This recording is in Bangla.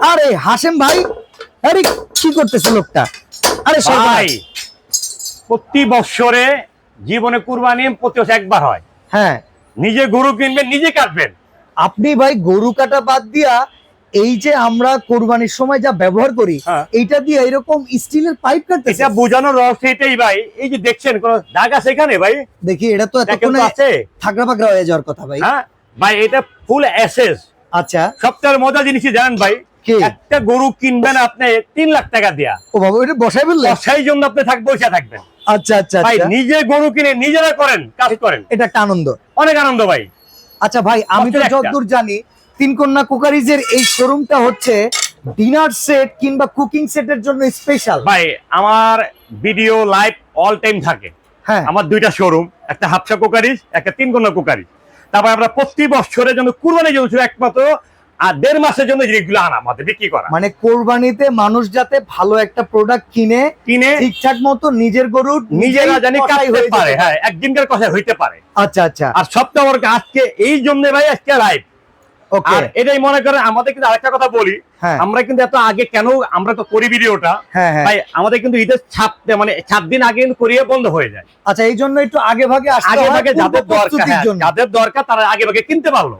আরে হাসেম ভাই আরে কি করতেছে লোকটা? আরে ভাই প্রতি বছরে জীবনে কুরবানি প্রতি বছর একবার হয়। হ্যাঁ। নিজে গরু কিনবেন নিজে কাটবেন। আপনি ভাই গরু কাটা বাদ দিয়া এই যে আমরা কোরবানির সময় যা ব্যবহার করি হ্যাঁ। এইটা দিয়ে এরকম স্টিলের পাইপ কাটতেছে। এটা বোঝানোর রহস্য এটাই ভাই। এই যে দেখছেন কোন দাগ আছে এখানে ভাই? দেখি এটা তো এতক্ষণে আছে। থাকড়া পাকড়া হয়ে যাওয়ার কথা ভাই। হ্যাঁ ভাই এটা ফুল এসএস আচ্ছা। সবচেয়ে মজা জিনিস জানেন ভাই। একটা গরু কিনবেন আপনি তিন লাখ টাকা দেয়া। ও বাবা এটা বসাই বললে সেই জন্য আপনি থাক বসে থাকবেন। আচ্ছা আচ্ছা ভাই আচ্ছা। নিজে গরু কিনে নিজেরা করেন কাজ করেন। এটা একটা আনন্দ। অনেক আনন্দ ভাই। আচ্ছা ভাই আমি তো যতদূর জানি তিন কন্যা কুকারিজের এই শোরুমটা হচ্ছে ডিনার সেট কিংবা কুকিং সেটের জন্য স্পেশাল ভাই আমার ভিডিও লাইভ অল টাইম থাকে। হ্যাঁ। আমার দুইটা শোরুম একটা হাফসা কুকারিজ একটা তিন কন্যা কুকারিজ। তারপর আমরা প্রতি বছরের জন্য কুরবানির জন্য একমাত্র আর দেড় মাসের জন্য জিনিসগুলো আনা আমাদের বিক্রি করা। মানে কোরবানিতে মানুষ যাতে ভালো একটা প্রোডাক্ট কিনে কিনে ঠিকঠাক মতো নিজের গরুর নিজেরা জানি কাটতে হয়ে পারে হ্যাঁ একদিনকার কথা হইতে পারে। আচ্ছা আচ্ছা। আর সপ্তাহ আজকে এই জন্য ভাই আজকে লাইভ ওকে। এটাই মনে করেন আমাদের কিন্তু আরেকটা কথা বলি হ্যাঁ। আমরা কিন্তু এত আগে কেন আমরা তো করি ভিডিওটা? হ্যাঁ হ্যাঁ। ভাই আমাদের কিন্তু ঈদের ছাপ মানে সাত দিন আগে কিন্তু করিয়ে বন্ধ হয়ে যায়। আচ্ছা এই জন্য একটু আগে ভাগে আগে ভাগে যাদের দরকার যাদের দরকার তারা আগে ভাগে কিনতে পারল।